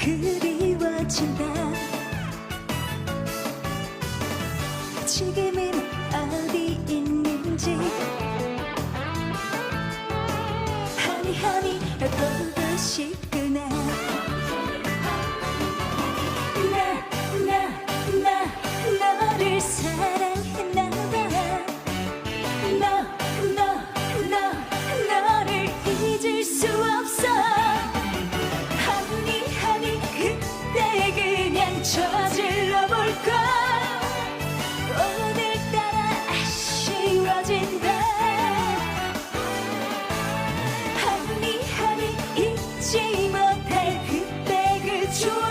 그리워진다. 지금은 어디 있는지 저질러 볼까? 오늘따라 아쉬워진다. 하니 하니 잊지 못할 그때 그 추억.